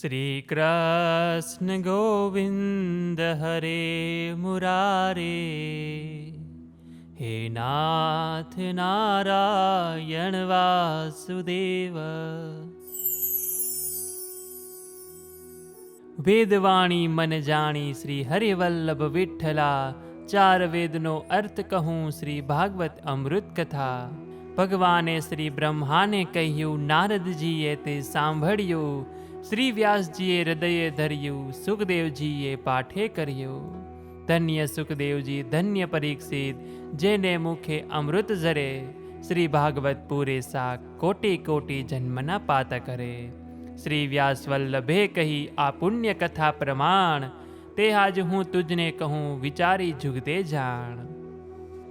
શ્રી કૃષ્ણ ગોવિંદ હરે મુરારે, હે નાથ નારાયણ વાસુદેવ. વેદવાણી મન જાણી શ્રી હરિવલ્લભ વિઠ્ઠલા, ચાર વેદનો અર્થ કહું શ્રી ભાગવત અમૃત કથા. ભગવાને શ્રી બ્રહ્માને કહ્યું, નારદજીએ તે સાંભળ્યું શ્રી વ્યાસજીએ હૃદયે ધર્યું, સુખદેવજીએ પાઠે કર્યું. ધન્ય સુખદેવજી, ધન્ય પરીક્ષિત, જેને મુખે અમૃત ઝરે શ્રી ભાગવત પૂરે સાક કોટી કોટી જન્મના પાત કરે. શ્રી વ્યાસ વલ્લભે કહી આ પુણ્ય કથા પ્રમાણ, તે આજ હું તુજને કહું, વિચારી જુગતે જાણ.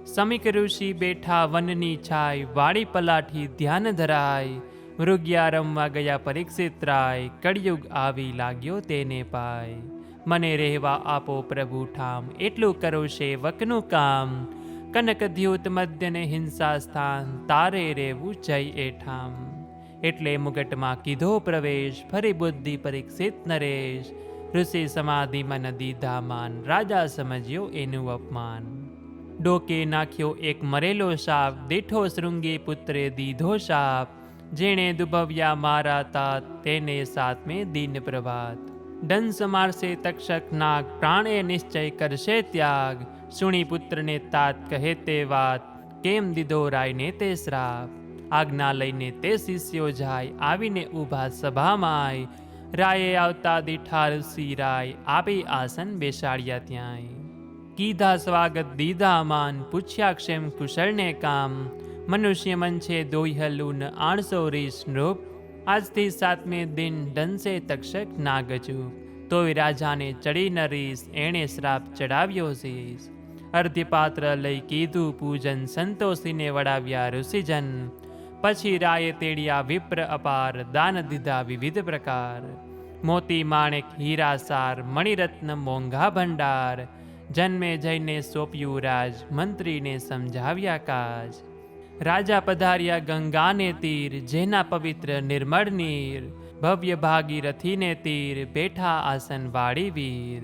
સમિક ઋષિ બેઠા વનની છાય વાડી પલાઠી ધ્યાન ધરાય. મૃગ્યા રમવા ગયા પરીક્ષિત રાય કળિયુગ આવી લાગ્યો તેને પાય. મને રહેવા આપો પ્રભુ ઠામ, એટલું કરો સેવકનું કામ. કનક દ્યુત મધ્યને હિંસા સ્થાન, તારે રહેવું જય એ ઠામ. એટલે મુગટમાં કીધો પ્રવેશ, ફરી બુદ્ધિ પરીક્ષિત નરેશ. ઋષિ સમાધિમાં નદી ધામાન રાજા સમજ્યો એનું અપમાન. ડોકે નાખ્યો એક મરેલો સાપ દીઠો શૃંગી પુત્રે દીધો સાપ જેણે દુભવ્યા મારા તાત, તેને સાતમે દિન પ્રભાત. દંશ મારશે તક્ષક નાગ, પ્રાણે નિશ્ચય કરશે ત્યાગ. સુણી પુત્રને તાત કહે તે વાત, કેમ દીધો રાયને તે શ્રાપ? આજ્ઞા લઈને તે શિષ્યો જાય, આવીને ઊભા સભામાંય રાયે આવતા દીઠાર રાય આપી આસન બેસાડ્યા ત્યાંય. કીધા સ્વાગત દીધા માન, પૂછ્યા ક્ષેમ કુશળને કામ. મનુષ્ય મન છે દોહલું ન આણસો રીસ નૃપ. આજથી સાતમે દિન ડંસે તક્ષક નાગજુ. તોય રાજાને ચડી ન રીસ, એણે શ્રાપ ચડાવ્યો શીશ અર્ધપાત્ર લઈ કીધું પૂજન, સંતોષીને વડાવ્યા ઋષિજન. પછી રાયે તેડિયા વિપ્ર અપાર, દાન દીધા વિવિધ પ્રકાર. મોતી, માણેક હીરાસાર મણિરત્ન, મોંઘા ભંડાર. જન્મે જઈને સોંપ્યું રાજ, મંત્રીને સમજાવ્યા કાજ. રાજા પધાર્યા ગંગાને તીર, જેના પવિત્ર નિર્મળ નીર, ભવ્ય ભાગીરથીને તીર બેઠા આસન વાળી વીર.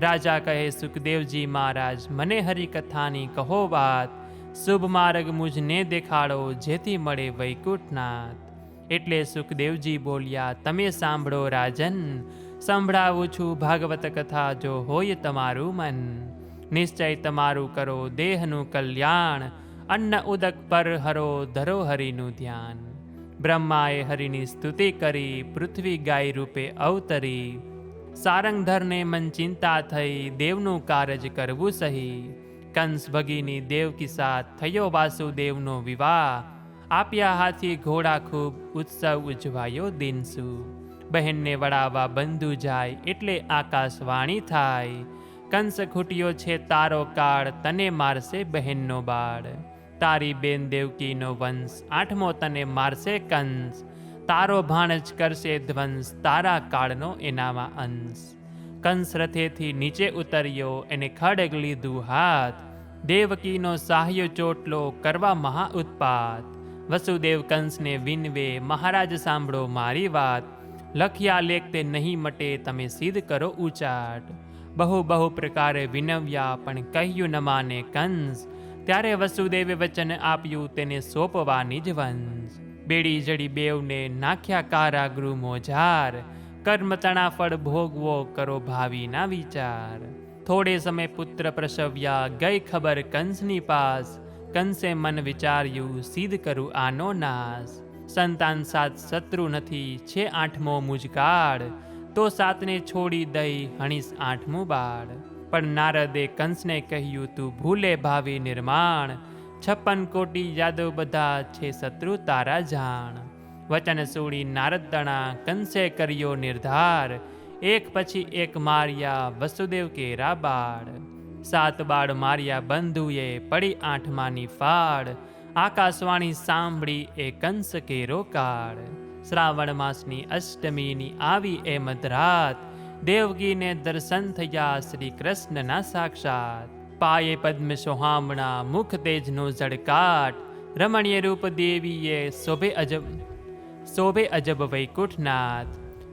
રાજા કહે, સુખદેવજી મહારાજ, મને હરિકથાની કહો વાત. શુભ માર્ગ મુજને દેખાડો, જેથી મળે વૈકુંઠનાથ. એટલે સુખદેવજી બોલ્યા, તમે સાંભળો રાજન. સંભળાવું છું ભાગવત કથા, જો હોય તમારું મન. નિશ્ચય તમારું કરો દેહનું કલ્યાણ. અન્ન ઉદક પર હરો, ધરો હરિનું ધ્યાન. બ્રહ્માએ હરિની સ્તુતિ કરી, પૃથ્વી ગાય રૂપે અવતરી. સારંગધરને મન ચિંતા થઈ, દેવનું કારજ કરવું સહી. કંસ ભગીની દેવકી સાથ થયો વાસુદેવનો વિવાહ. આપ્યા હાથી ઘોડા ખૂબ, ઉત્સવ ઉજવાયો દિનસુ. બહેનને વડાવવા બંધુ જાય, એટલે આકાશવાણી થાય. કંસ ખૂટ્યો છે તારો કાળ, તને મારશે બહેનનો બાળ. તારી બેન દેવકીનો વંશ આઠમો તને મારશે કંસ. તારો ભાણજ કરશે ધ્વંસ, તારા કાળનો એનામાં અંશ. કંસ રથેથી નીચે ઉતર્યો, એને ખડગ લીધું હાથ. દેવકીનો સાહ્ય ચોટલો કરવા મહા ઉત્પાત. વસુદેવ કંસને વિનવે, મહારાજ, સાંભળો મારી વાત. લખ્યા લેખ તે નહીં મટે, તમે સિદ્ધ કરો ઉચાટ. બહુ બહુ પ્રકારે વિનવ્યા, પણ કહ્યું ન માને કંસ. ત્યારે વસુદેવે વચન આપ્યું તેને સોંપવાની જ વંશ. બેડી જડી બેવને નાખ્યા કારાગૃહ મોજાર. કર્મ તણાફળ ભોગવો કરો ભાવિના વિચાર. થોડે સમય પુત્ર પ્રસવ્યા, ગઈ ખબર કંસની પાસ. કંસે મન વિચાર્યું સિદ્ધ કરું આનો નાશ. સંતાન સાત શત્રુ નથી, છે આઠમો મુજકાળ તો સાતને છોડી દઈ હણીશ આઠમું બાળ. પણ નારદે કંસને કહ્યું, તું ભૂલે ભાવિ નિર્માણ, છપ્પન કોટી યાદવ બધા છે શત્રુ તારા જાણ. વચન સોડી નારદ તણા કંસે કર્યો નિર્ધાર, એક પછી એક માર્યા વસુદેવ કેરા બાળ સાત બાળ માર્યા બંધુએ પડી આઠમાની ફાળ, આકાશવાણી સાંભળી એ કંસ કેરો કાળ શ્રાવણ માસની અષ્ટમીની આવી એ મધરાત દેવકીને દર્શન થયા શ્રી કૃષ્ણના સાક્ષાત. પાયે પદ્મ સોહામણા, મુખ તેજનો ઝળકાટ રમણીય રૂપ દેવીએ શોભે અજબ શોભે અજબ વૈકુંઠનાથ.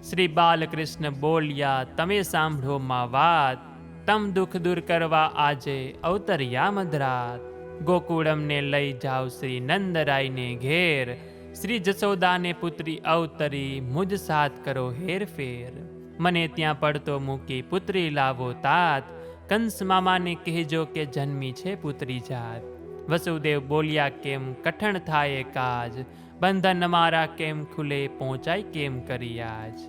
શ્રી બાલકૃષ્ણ બોલ્યા, તમે સાંભળો માં વાત. તમ દુઃખ દૂર કરવા આજે અવતર્યા મધરાત. ગોકુળમને લઈ જાઓ શ્રી નંદરાયને ઘેર. શ્રી જસોદાને પુત્રી અવતરી, મુજ સાથ કરો હેરફેર. મને ત્યાં પડતો મૂકી પુત્રી લાવો તાત. કંસ મામાને કહેજો કે જન્મી છે પુત્રી જાત. વસુદેવ બોલ્યા, કેમ કઠણ થાય કાજ? બંધન મારા કેમ ખુલે? પહોંચાય કેમ કરી આજ?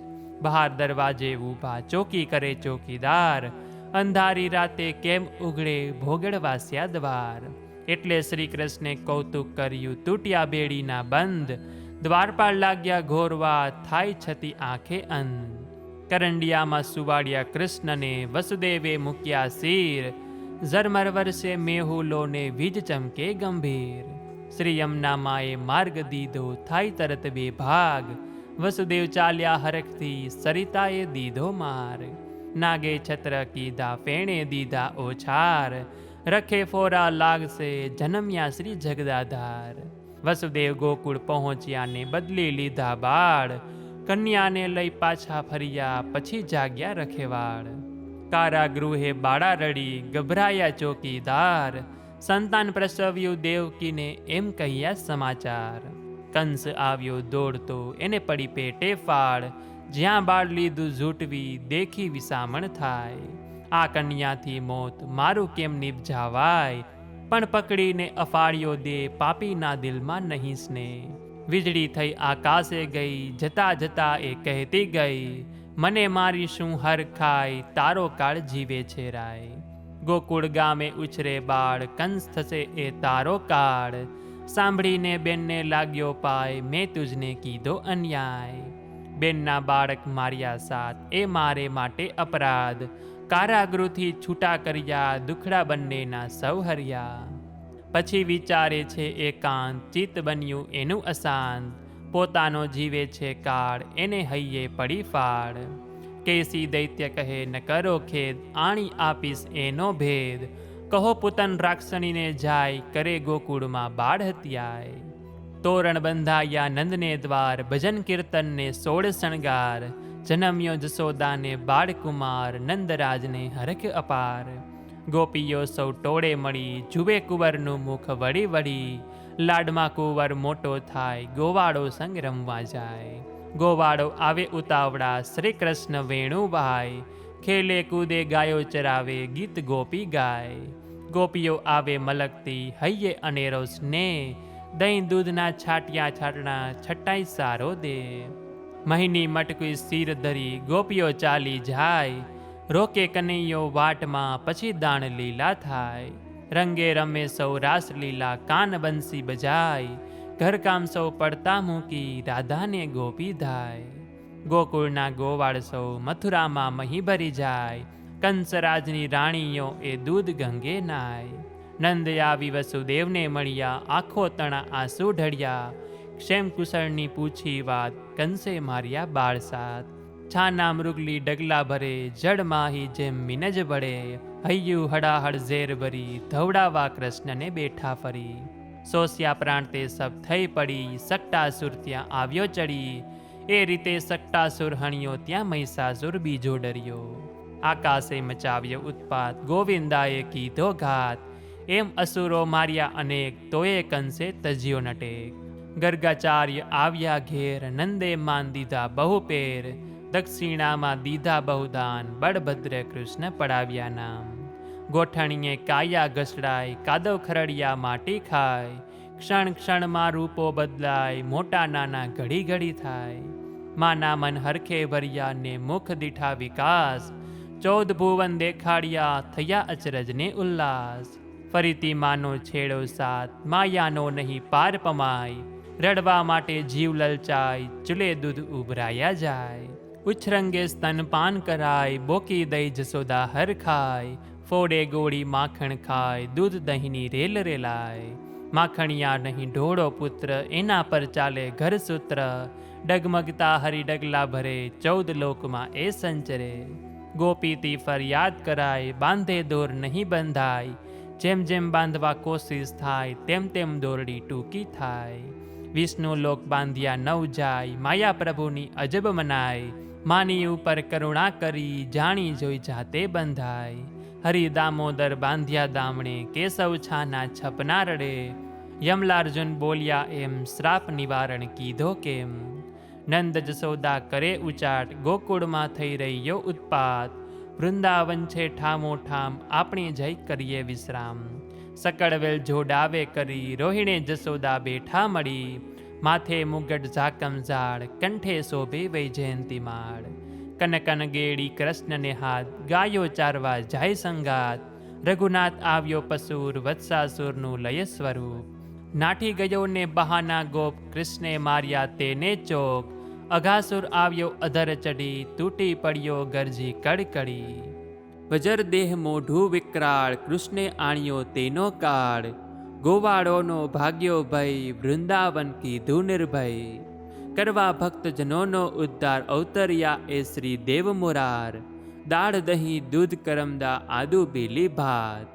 બહાર દરવાજે ઊભા, ચોકી કરે ચોકીદાર. અંધારી રાતે કેમ ઉઘડે ભોગડવાસ્યા દ્વાર? એટલે શ્રી કૃષ્ણે કૌતુક કર્યું, તૂટ્યા બેડીના બંધ. દ્વારપાળ લાગ્યા ઘોરવા, થાય છતી આંખે અંધ. કરંડિયામાં સુવાડ્યા કૃષ્ણને, વસુદેવે મૂક્યા શીર, ઝરમર વર્ષે મેહુલોને વીજ ચમકે ગંભીર. શ્રી યમનામાએ માર્ગ દીધો થાય તરત બે ભાગ. વસુદેવ ચાલ્યા હરખથી સરિતાએ દીધો માર. નાગે છત્ર કીધા, ફેણે દીધા ઓછાર. રખે ફોરા લાગશે જન્મ્યા શ્રી જગદાધાર. વસુદેવ ગોકુળ પહોંચ્યા ને બદલી લીધા બાળ. કન્યાને લઈ પાછા ફર્યા, પછી જાગ્યા રખેવાળ. કારાગૃહે બાળા રડી, ગભરાયા ચોકીદાર. સંતાન પ્રસવ્યું દેવકીને એમ કહ્યા સમાચાર. કંસ આવ્યો દોડતો, એને પડી પેટે ફાળ. જ્યાં બાળ લીધું ઝૂંટવી, દેખી વિસામણ થાય. આ કન્યાથી મોત મારું કેમ નિપજાવાય? પણ પકડીને અફાળ્યો દે, પાપીના દિલમાં નહીં સ્નેહ. વીજળી થઈ આકાશે ગઈ, જતા જતા એ કહેતી ગઈ, મને મારી શું હર ખાય તારો કાળ જીવે છે રાય. ગોકુળ ગામે ઉછરે બાળ, કંસ થશે એ તારો કાળ. સાંભળીને બેનને લાગ્યો પાય, મેં તુજને કીધો અન્યાય. બેનના બાળક માર્યા સાથ, એ મારે માટે અપરાધ. કારાગૃહથી છૂટા કર્યા, દુખડા બંનેના સૌ હર્યા. પછી વિચારે છે એકાંત, ચિત્ત બન્યું એનું અશાંત પોતાનો જીવે છે કાળ, એને હૈયે પડી ફાળ. કેસી દૈત્ય કહે, ન કરો ખેદ, આણી આપીશ એનો ભેદ. કહો પુતન રાક્ષણીને જાય, કરે ગોકુળમાં બાળ હત્યાય. તોરણ બંધાયા નંદને દ્વાર, ભજન કીર્તનને સોળ શણગાર. જનમ્યો જસોદાને બાળકુમાર, નંદરાજને હરખ અપાર. ગોપીઓ સૌ ટોળે મળી, જુએ કુંવરનું મુખ વળી વળી. લાડમાં કુંવર મોટો થાય, ગોવાળો સંગ રમવા જાય. ગોવાળો આવે ઉતાવળા શ્રી કૃષ્ણ વેણુભાઈ ખેલે કૂદે ગાયો ચરાવે, ગીત ગોપી ગાય. ગોપીઓ આવે મલકતી, હૈયે અનેરો સ્નેહ. દહીં દૂધના છાટિયા છાટણા છટાઈ સારો દે. મહિની મટકી શીર ધરી, ગોપીઓ ચાલી જાય. રોકે કનૈયો વાટમાં, પછી દાણ લીલા થાય. રંગે રમે સૌ રાસ લીલા, કાન બંસી બજાય. ઘરકામ સૌ પડતા મૂકી, રાધાને ગોપી ધાય. ગોકુળના ગોવાળ સૌ મથુરામાં મહી ભરી જાય. કંસરાજની રાણીઓ એ દૂધ ગંગે નાય. નંદ આવી વસુદેવને મળ્યા, આખો તણા આંસુ ઢળ્યા. ક્ષેમ કુશળની પૂછી વાત, કંસે માર્યા બાળ સાથ છાના મૃગલી ડગલા ભરે જડ માહી જેમ મિનજ બળે, હૈયું હડાહડ ઝેર ભરી, ધવડાવા કૃષ્ણને બેઠા ફરી. સોસ્યા પ્રાણ તે સબ થઈ પડી, સટ્ટાસુર ત્યાં આવ્યો ચડી. એ રીતે સટ્ટાસુર હણ્યો, ત્યાં મહિષાસુર બીજો ડર્યો. આકાશે મચાવ્યો ઉત્પાત, ગોવિંદાએ કીધો ઘાત. એમ અસુરો માર્યા અનેક, તોય કંસે તજ્યો નટેક. ગર્ગાચાર્ય આવ્યા ઘેર, નંદે માન દીધા બહુ પેર દક્ષિણામાં દીધા બહુદાન બળભદ્ર કૃષ્ણ પડાવ્યા નામ. ગોઠણીએ કાયા ઘસડાય, કાદવ ખરડિયા માટી ખાય. ક્ષણ ક્ષણમાં રૂપો બદલાય, મોટા નાના ઘડી ઘડી થાય. માના મન હરખે ભર્યા ને મુખ દીઠા વિકાસ. ચૌદ ભુવન દેખાડ્યા, થયા અચરજને ઉલ્લાસ. ફરીથી માનો છેડો સાથ, માયાનો નહીં પાર પમાય. રડવા માટે જીવ લલચાય, ચૂલે દૂધ ઉભરાયા જાય. ઉછરંગે સ્તનપાન કરાય, બોકી દઈ જસોદા હર ખાય, ફોડે ગોળી માખણ ખાય, દૂધ દહીંની રેલ રેલાય. માખણિયા નહીં ઢોળો પુત્ર, એના પર ચાલે ઘર સૂત્ર. ડગમગતા હરી ડગલા ભરે, ચૌદ લોકમાં એ સંચરે. ગોપીતી ફરિયાદ કરાય, બાંધે દોર નહીં બંધાય. જેમ જેમ બાંધવા કોશિશ થાય, તેમ તેમ દોરડી ટૂંકી થાય. વિષ્ણુ લોક બાંધ્યા નવ જાય માયા પ્રભુની અજબ મનાય. માની ઉપર કરુણા કરી જાણી જોઈ જાતે બંધાય. હરિ દામોદર બાંધ્યા દામણે કેશવ છાના છપના રડે યમલાર્જુન બોલ્યા એમ શ્રાપ નિવારણ કીધો કેમ? નંદ જસોદા કરે ઉચાટ, ગોકુળમાં થઈ રહ્યો ઉત્પાત. વૃંદાવન છે ઠામો ઠામ, આપણે જઈ કરીએ વિશ્રામ. સકળવેલ જોડાવે કરી રોહિણે જસોદા બેઠા મળી. માથે મુગટ ઝાકમ ઝાડ, કંઠે શોભે વૈજયંતી માળ. કનકન ગેડી કૃષ્ણને હાથ, ગાયો ચારવા જાય સંગાત રઘુનાથ આવ્યો પશુર વત્સાસુરનું લય સ્વરૂપ. નાઠી ગયો ને બહાના ગોપ, કૃષ્ણે માર્યા તેને ચોક અઘાસુર આવ્યો અધર ચડી તૂટી પડ્યો ગરજી કડકડી. વજર દેહ મોઢું વિકરાળ, કૃષ્ણે આણ્યો તેનો કાળ. ગોવાળોનો ભાગ્યો ભય વૃંદાવન કીધું નિર્ભય કરવા ભક્તજનોનો ઉદ્ધાર અવતર્યા એ શ્રી દેવ મોરાર. દાળ દહીં, દૂધ કરમદા, આદુ બીલી ભાત.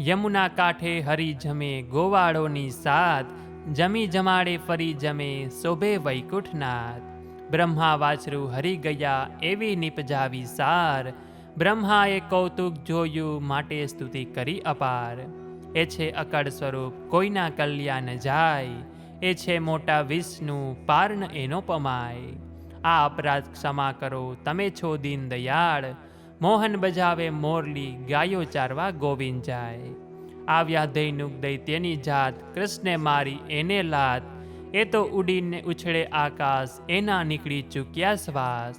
યમુના કાંઠે હરી જમે, ગોવાળોની સાથ જમી જમાડે ફરી જમે, શોભે વૈકુંઠનાથ. બ્રહ્મા વાછરું હરી ગયા, એવી નિપજાવી સાર. બ્રહ્માએ કૌતુક જોયું, માટે સ્તુતિ કરી અપાર. એ છે અકળ સ્વરૂપ, કોઈના કલ્યાણ જાય, એ છે મોટા વિષ્ણુ પાર્ણ એનો પમાય. આ અપરાધ ક્ષમા કરો, તમે છો દીન દયાળ. મોહન બજાવે મોરલી, ગાયો ચારવા ગોવિંદ જાય. આવ્યા દૈનુક દૈત્યની જાત, કૃષ્ણે મારી એને લાત. એ તો ઉડીને ઉછળે આકાશ, એના નીકળી ચૂક્યા શ્વાસ.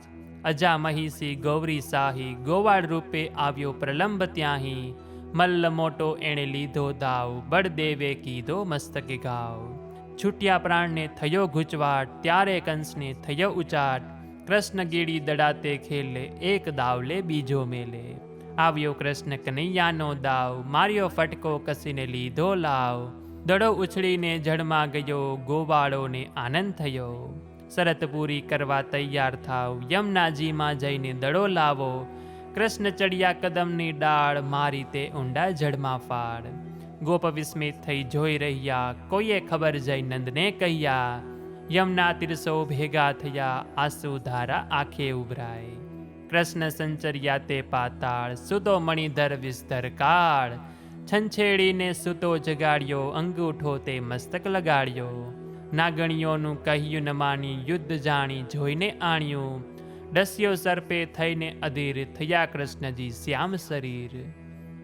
અજા મહિષી ગૌરી સાહી ગોવાળ રૂપે આવ્યો પ્રલંબ ત્યાહી. મલ્લ મોટો એણે લીધો દાવ બળદેવે કીધો મસ્તકે ગાવ. છૂટ્યા પ્રાણને થયો ગુચવાટ ત્યારે કંસને થયો ઉચાટ. કૃષ્ણ ગીડી દડાતે ખેલે, એક દાવલે બીજો મેલે. આવ્યો કૃષ્ણ કનૈયાનો દાવ, માર્યો ફટકો કસીને લીધો લાવ. દડો ઉછળીને જળમાં ગયો, ગોવાળોને આનંદ થયો. શરત પૂરી કરવા તૈયાર થાવ, યમુનાજીમાં જઈને દડો લાવો. કૃષ્ણ ચડિયા કદમની ડાળ મારી તે ઊંડા જળમાં ફાળ ગોપ વિસ્મિત થઈ જોઈ રહ્યા, કોઈએ ખબર જઈ નંદને કહ્યા, યમના તીરસો ભેગા થયા, આંસુ ધારા આંખે ઉભરાય. કૃષ્ણ સંચર્યા તે પાતાળ, સુતો મણિધર વિસ્તર કાળ. છંછેડીને સુતો જગાડ્યો, અંગૂઠો તે મસ્તક લગાડ્યો. નાગણીઓનું કહ્યું ન માની યુદ્ધ જાણી જોઈને આણ્યું. ડસ્યો સર્પે થઈને અધીર થયા કૃષ્ણજી શ્યામ શરીર.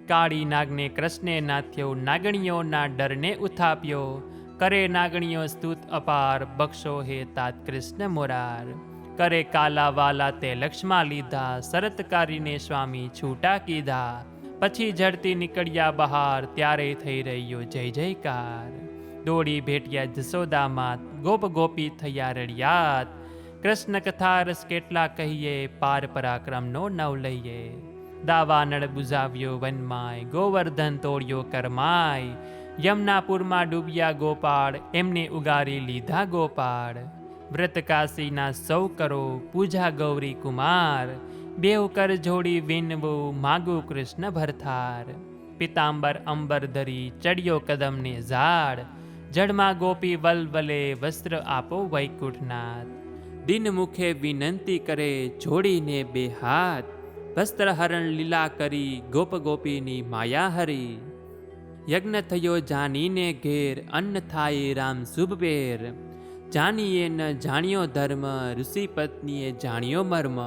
કાળી નાગને કૃષ્ણે નાથ્યો, નાગણીઓના ડરને ઉથાપ્યો. કરે નાગણીઓ સ્તુત અપાર, બક્ષો હે તાત કૃષ્ણ મોરાર. કરે કાલા વાલા તે લક્ષ્મા લીધા, શરતકારીને સ્વામી છૂટા કીધા. પછી ઝડતી નીકળ્યા બહાર, ત્યારે થઈ રહ્યો જય જયકાર. દોડી ભેટ્યા જસોદા માત ગોપ ગોપી થયા રડિયાત. કૃષ્ણ કથા રસ કેટલા કહીએ, પાર પરાક્રમનો નવ લઈએ. દાવાનળ બુઝાવ્યો વનમાય, ગોવર્ધન તોડ્યો કરમાય. યમનાપુરમાં ડૂબ્યા ગોપાળ, એમને ઉગારી લીધા ગોપાળ. વ્રતકાશીના સૌ કરો પૂજા ગૌરી કુમાર. બેવ કર જોડી વિનવું, માગુ કૃષ્ણ ભરથાર. પિતાંબર અંબર ધરી ચડ્યો કદમને ઝાડ. જડમાં ગોપી વલવલે વસ્ત્ર આપો વૈકુંઠનાથ. દિન મુખે વિનંતી કરે, જોડીને બે હાથ, વસ્ત્રહરણ લીલા કરી ગોપ ગોપીની માયા હરી. યજ્ઞ થયો જાનીને ઘેર, અન્ન થાય રામ શુભ બેર જાનીએ ન જાણ્યો ધર્મ, ઋષિ પત્નીએ જાણ્યો મર્મ.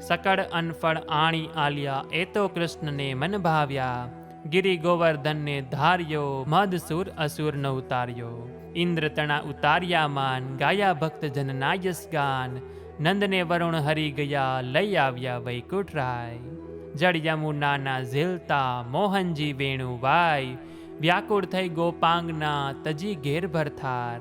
સકળ અનફળ આણી આલ્યા, એ તો કૃષ્ણને મન ભાવ્યા. ગિરી ગોવર્ધનને ધાર્યો, મધસુર અસુર ન ઉતાર્યો. ઇન્દ્ર તણા ઉતાર્યા માન ગાયા ભક્ત જનના ગાન, નંદને વરુણ હરી ગયા, લઈ આવ્યા વૈકુંઠ રાય જળ યમુનાના ઝીલતા, મોહનજી વેણુભાઈ વ્યાકુળ થઈ ગોપાંગના તજી ઘેર ભરથાર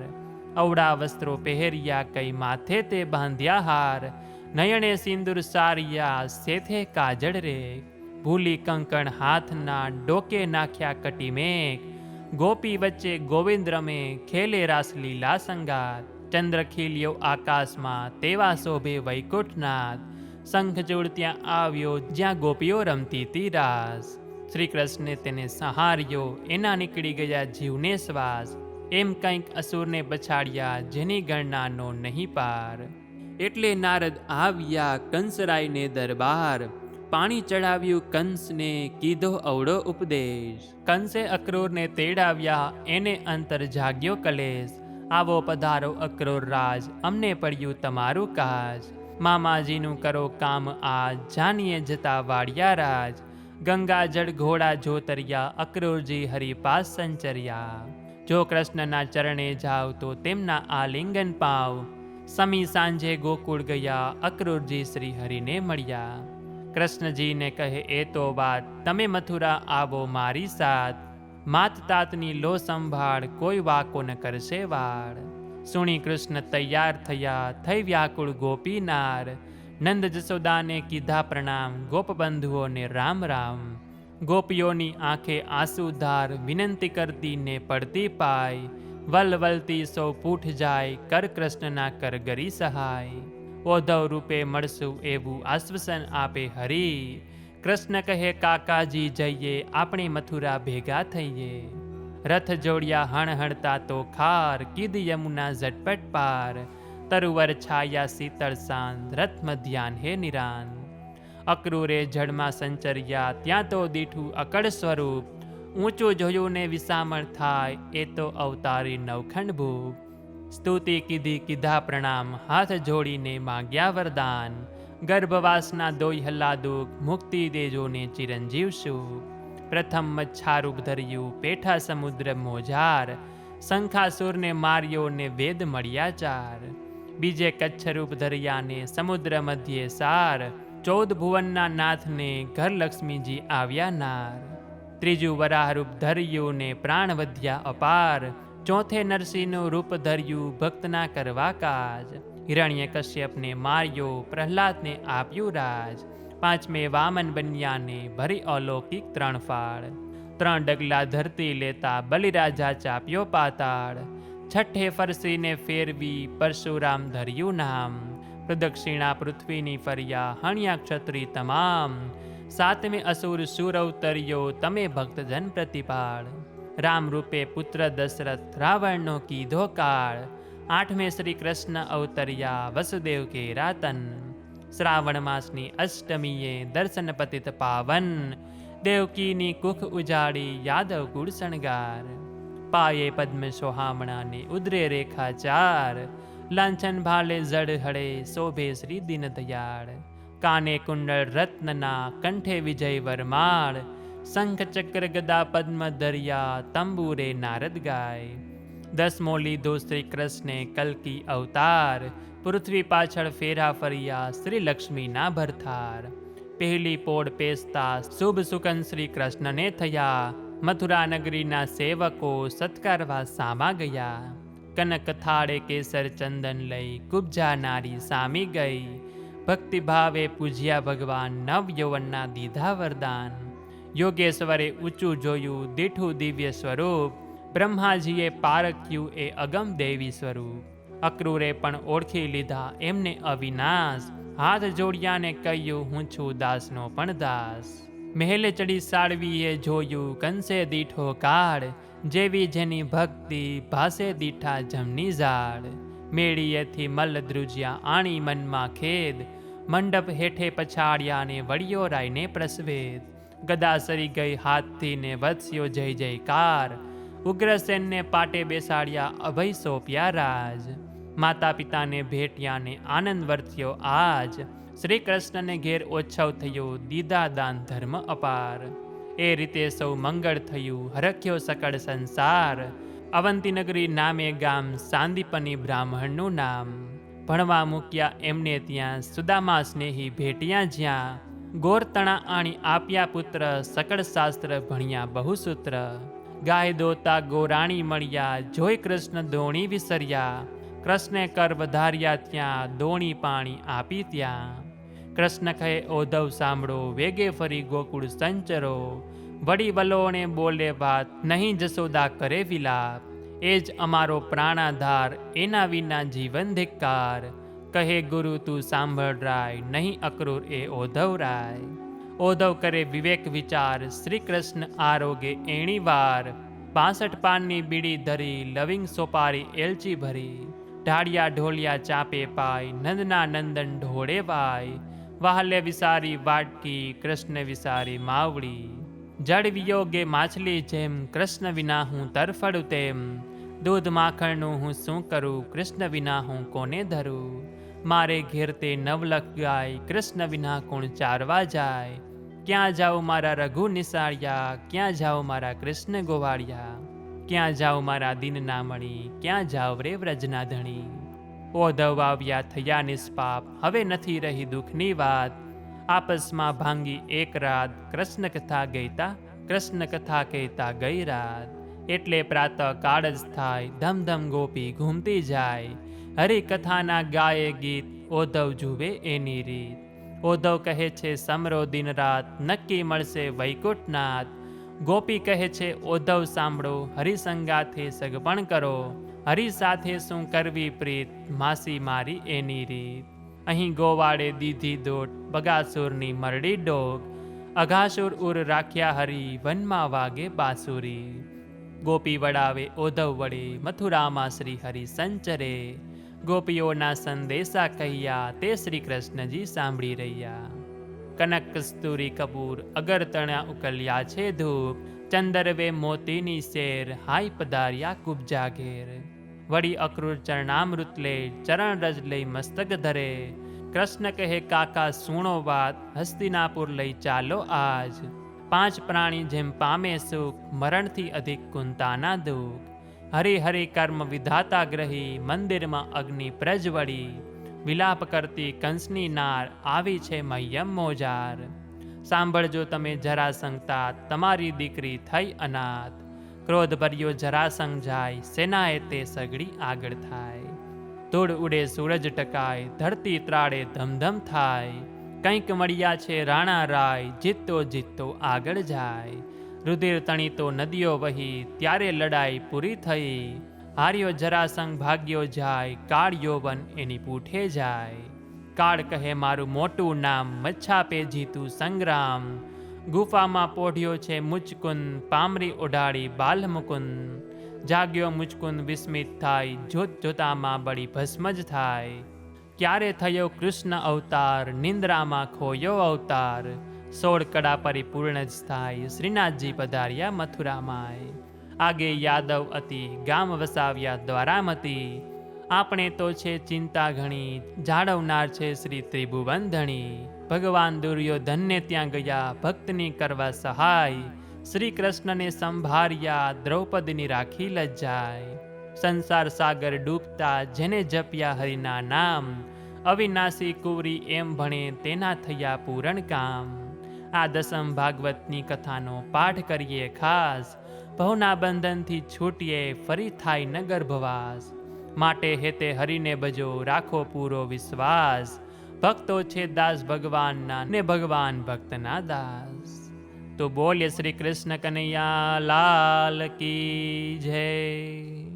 અવડા વસ્ત્રો પહેર્યા કઈ માથે તે બાંધ્યા હાર. નયણે સિંદુર સારિયા સેથે કાજળ રે. ભૂલી કંકણ હાથના ડોકે નાખ્યા કટી મેઘ. ગોપી વચ્ચે ગોવિંદ રમે, ખેલે રાસલીલા સંગાત ચંદ્ર ખીલ્યો આકાશમાં, તેવા શોભે વૈકુંઠનાથ. શંખચૂડ ત્યાં આવ્યો, જ્યાં ગોપીઓ રમતી તી રાસ. શ્રી કૃષ્ણે તેને સહાર્યો, એના નીકળી ગયા જીવને શ્વાસ. એમ કંઈક અસુરને પછાડ્યા જેની ગણનાનો નહીં પાર. એટલે નારદ આવ્યા કંસરાયને દરબાર. પાણી ચડાવ્યું, કંસને કીધો અવળો ઉપદેશ. કંસે અક્રૂરને તેડાવ્યા, એને અંતર જાગ્યો કલેશ. આવો પધારો અક્રૂર રાજ, અમને પડ્યું તમારું કાજ. મામાજીનું કરો કામ આજ, જાનીએ જતા વાડિયા રાજ. ગંગા જળ ઘોડા જોતરિયા, અક્રૂરજી હરિપાસ સંચર્યા. જો કૃષ્ણના ચરણે જાવ તો તેમના આલિંગન પાવ. સમી સાંજે ગોકુળ ગયા, અક્રૂરજી શ્રી હરિને મળ્યા. કૃષ્ણજીને કહે, એ તો વાત. તમે મથુરા આવો મારી સાથ. માત તાતની લો સંભાળ, કોઈ વાકો ન કરશે વાળ. સુણી કૃષ્ણ તૈયાર થયા, થઈ વ્યાકુળ ગોપીનાર. નંદ જસોદાને કીધા પ્રણામ, ગોપબંધુઓને રામ રામ. ગોપીઓની આંખે આંસુધાર વિનંતી કરતી ને પડતી પાય. વલવલતી સૌ પૂઠ જાય, કર કૃષ્ણના કરગરી સહાય. ઓધવ રૂપે મળશું એવું આશ્વાસન આપે હરી. કૃષ્ણ કહે, કાકાજી જઈએ, આપણે મથુરા ભેગા થઈએ. રથ જોડિયા હણહણતા તો ખાર, કીધ યમુના ઝટપટ પાર. તરુવર છાયા શીતળ સાંજ રથ મધ્યાન હે નિરાન. અક્રૂરે જળમાં સંચર્યા, ત્યાં તો દીઠું અકળ સ્વરૂપ. ઊંચું જોયું ને વિસામણ થાય, એ તો અવતારી નવખંડ ભૂપ. સ્તુતિ કીધી કીધા પ્રણામ, હાથ જોડીને માંગ્યા વરદાન. ગર્ભવાસના દોઈ દુઃખ, મુક્તિ દેજો ને ચિરંજીવ પ્રથમ મચ્છારૂપ ધર્યું, પેઠા સમુદ્ર મોજાર. શંખાસુરને માર્યો ને વેદ મળ્યા ચાર. બીજે કચ્છરૂપ ધર્યાને સમુદ્ર મધ્યે સાર. ચૌદ ભુવનના નાથને ઘર લક્ષ્મીજી આવ્યા નાર. ત્રીજું વરાહરૂપ ધર્યું ને પ્રાણ વધ્યા અપાર. ચોથે નરસિંહનું રૂપ ધર્યું ભક્તના કરવા કાજ. હિરણ્ય કશ્યપને માર્યો, પ્રહલાદને આપ્યું રાજ. પાંચમે વામન બન્યાને ભરી અલૌકિક ત્રણ ફાળ ત્રણ ડગલા ધરતી લેતા બલિરાજા ચાપ્યો પાતાળ. છઠ્ઠે ફરસીને ફેરવી પરશુરામ ધર્યું નામ. પ્રદક્ષિણા પૃથ્વીની ફર્યા હણ્યા ક્ષત્રી તમામ. સાતમે અસુર સુર અવતર્યો તમે ભક્તજન પ્રતિપાળ. રામ રૂપે પુત્ર દશરથ રાવણનો કીધો કાળ. આઠમે શ્રી કૃષ્ણ અવતર્યા વસુદેવ કે રાતન. શ્રાવણ માસની અષ્ટમીએ દર્શન પતિત પાવન. દેવકીની કુખ ઉજાડી યાદવ ગુડ શણગાર. પાયે પદ્મ સોહામણાને ઉદરે રેખા ચાર લાંછન ભાલે જડ હળે શોભે શ્રી દીન દયાળ કાને કુંડળ રત્નના કંઠે વિજય વરમાળ. શંખ ચક્ર ગદા પદ્મ દરિયા તંબુરે નારદ ગાય દસમો લીધો શ્રી કૃષ્ણે કલ્કી અવતાર પૃથ્વી પાછળ ફેરા ફર્યા શ્રી લક્ષ્મીના ભરથાર પહેલી પોળ પેસતા શુભ સુકન શ્રી કૃષ્ણને થયા મથુરા નગરીના સેવકો સત્કારવા સામા ગયા કનક થાળે કેસર ચંદન લઈ કુબજા નારી સામી ગઈ ભક્તિભાવે પૂજ્યા ભગવાન નવ યૌવનના દીધા વરદાન યોગેશ્વરે ઊંચું જોયું, દીઠું દિવ્ય સ્વરૂપ. બ્રહ્માજીએ પારખ્યું એ અગમ દેવી સ્વરૂપ. અક્રૂરે પણ ઓળખી લીધા એમને અવિનાશ. હાથ જોડ્યાને કહ્યું, હું છું દાસનો પણ દાસ. મહેલ ચડી સાળવીએ જોયું, કંસે દીઠો કાળ. જેવી જેની ભક્તિ, ભાસે દીઠા જમની ઝાડ મેળીએથી મલ્લ ધ્રુજ્યા આણી મનમાં ખેદ. મંડપ હેઠે પછાડ્યાને વળિયો રાયને પ્રસવેદ. ગદા સરી ગઈ હાથથી ને વત્સ્યો જય જયકાર. ઉગ્રસેનને પાટે બેસાડ્યા અભય સોંપ્યા રાજ. માતા પિતાને ભેટ્યા ને આનંદ વર્ત્યો આજ. શ્રી કૃષ્ણને ઘેર ઓછવ થયો દીદા દાન ધર્મ અપાર. એ રીતે સૌ મંગળ થયું, હરખ્યો સકળ સંસાર. અવંતી નગરી નામે ગામ સાંદીપની બ્રાહ્મણનું નામ. ભણવા મૂક્યા એમને ત્યાં સુદામા સ્નેહી ભેટ્યા જ્યાં. ગોરતણા આણી આપ્યા પુત્ર, સકળ શાસ્ત્ર ભણ્યા બહુસૂત્ર. ગાય દોતા ગોરાણી મળ્યા, જોઈ કૃષ્ણ દોણી વિસર્યા. કૃષ્ણે કર વધાર્યા ત્યાં, દોણી પાણી આપી ત્યાં. કૃષ્ણ કહે, ઓધવ સાંભળો, વેગે ફરી ગોકુળ સંચરો. વડી વલોણે બોલે વાત, નહીં જસોદા કરે વિલાપ. એ જ અમારો પ્રાણાધાર, એના વિના જીવન ધિક્કાર. કહે, ગુરુ, તું સાંભળ રાય, નહીં અક્રૂર એ ઓધવ રાય. ઓધવ કરે વિવેક વિચાર, શ્રી કૃષ્ણ આરોગે એણી વાર. પાસઠ પાનની બીડી ધરી, લવિંગ સોપારી એલચી ભરી. ઢાળિયા ઢોલિયા ચાપે પાય નંદના નંદન ઢોળે વાય. વાહલે વિસારી વાટકી, કૃષ્ણ વિસારી માવડી જળ વિયોગે માછલી જેમ, કૃષ્ણ વિના હું તરફડું તેમ. દૂધ માખણનું હું શું કરું, કૃષ્ણ વિના હું કોને ધરું? મારે ઘેર તે નવલખ ગાય, કૃષ્ણ વિના કોણ ચારવા જાય. ક્યાં જાઓ મારા રઘુ નિસાળ્યા, ક્યાં જાઓ મારા કૃષ્ણ ગોવાળિયા. ક્યાં જાઓ મારા દિન નામણી, ક્યાં જાઓ રે વ્રજના ધણી ઓધવ આવ્યા થયા નિષ્પાપ, હવે નથી રહી દુઃખની વાત. આપસમાં ભાંગી એક રાત, કૃષ્ણ કથા ગઈતા, કૃષ્ણ કથા કહેતા ગઈ રાત. એટલે પ્રાતઃ કાળ જ થાય, ધમધમ ગોપી ઘૂમતી જાય. હરિ કથાના ગાયે ગીત ઓધવ જુએ એની રીત. ઓધવ કહે છે, સમરો દિન રાત, નક્કી મળશે વૈકુંઠનાથ ગોપી કહે છે, ઓધવ સાંભળો, હરિસંગાથી સગપણ કરો. હરિ સાથે શું કરવી પ્રીત? માસી મારી એની રીત. અહીં ગોવાડે દીધી દોટ, બગાસુરની મરડી ડોગ. અઘાસુર ઉર રાખ્યા હરી, વનમાં વાગે બાસુરી. ગોપી વડાવે ઓધવ વડે, મથુરામાં શ્રી હરિ સંચરે. ગોપીઓના સંદેશા કહ્યા, તે શ્રી કૃષ્ણજી સાંભળી રહ્યા. કનક કસ્તુરી કપૂર અગર તણા ઉકલ્યા છે ધૂપ, ચંદરવે મોતીની શેર, હાય પધાર્યા કુબજા ઘેર વળી અક્રૂર ચરણામૃત લે, ચરણ રજ લઈ મસ્તક ધરે. કૃષ્ણ કહે, કાકા, સુણો વાત, હસ્તિનાપુર લઈ ચાલો આજ. પાંચ પ્રાણી જેમ પામે સુખ, મરણથી અધિક કુંતાના દુઃખ. હરિ હરિ કર્મ વિધાતા ગ્રહી મંદિરમાં અગ્નિ પ્રજવળી, વિલાપ કરતી કંસની નાર આવી છે મહ્યમ મોજાર. સાંભળજો તમે જરાસંગતા તમારી દીકરી થઈ અનાથ. ક્રોધ ભર્યો જરાસંગ જાય, સેનાએ તે સગડી આગળ થાય. ધૂળ ઉડે સૂરજ ટકાય, ધરતી ત્રાળે ધમધમ થાય. કંઈક મળ્યા છે રાણા રાય જીતતો જીતતો આગળ જાય. રુધિર તણીતો નદીઓ વહી, ત્યારે લડાઈ પૂરી થઈ. હાર્યો જરાસંગ ભાગ્યો જાય કાળ યૌવન એની પૂઠે જાય. કાળ કહે, મારું મોટું નામ મચ્છાપે જીતું સંગ્રામ. ગુફામાં પોઢ્યો છે મુચકુંદ પામરી ઓઢાડી બાલ મુકુંદ જાગ્યો મુચકુંદ વિસ્મિત થાય જોત જોતામાં બળી ભસ્મ જ થાય. ક્યારે થયો કૃષ્ણ અવતાર, નિંદ્રામાં ખોયો અવતાર? સોળ કડા પરિપૂર્ણ જ થાય શ્રીનાથજી પધાર્યા મથુરામાય. આગે યાદવ અતિ ગામ વસાવ્યા દ્વારામતી. આપણે તો છે ચિંતા ઘણી, જાળવનાર છે શ્રી ત્રિભુવન ધણી ભગવાન દુર્યોધનને ત્યાં ગયા, ભક્તની કરવા સહાય. શ્રી કૃષ્ણને સંભાર્યા, દ્રૌપદીની રાખી લજ્જાય. સંસાર સાગર ડૂબતા જેને જપ્યા હરિના નામ. અવિનાશી કુવરી એમ ભણે તેના થયા પૂરણ કામ. આ દસમ ભાગવતની કથાનો પાઠ કરીએ ખાસ. ભવના બંધનથી છૂટીએ ફરી થાય ન ગર્ભવાસ માટે હેતે હરિને બજો રાખો પૂરો વિશ્વાસ. ભક્તો છે દાસ ભગવાનના ને ભગવાન ભક્તના દાસ. તો બોલે શ્રી કૃષ્ણ કનૈયા, લાલ કી જય.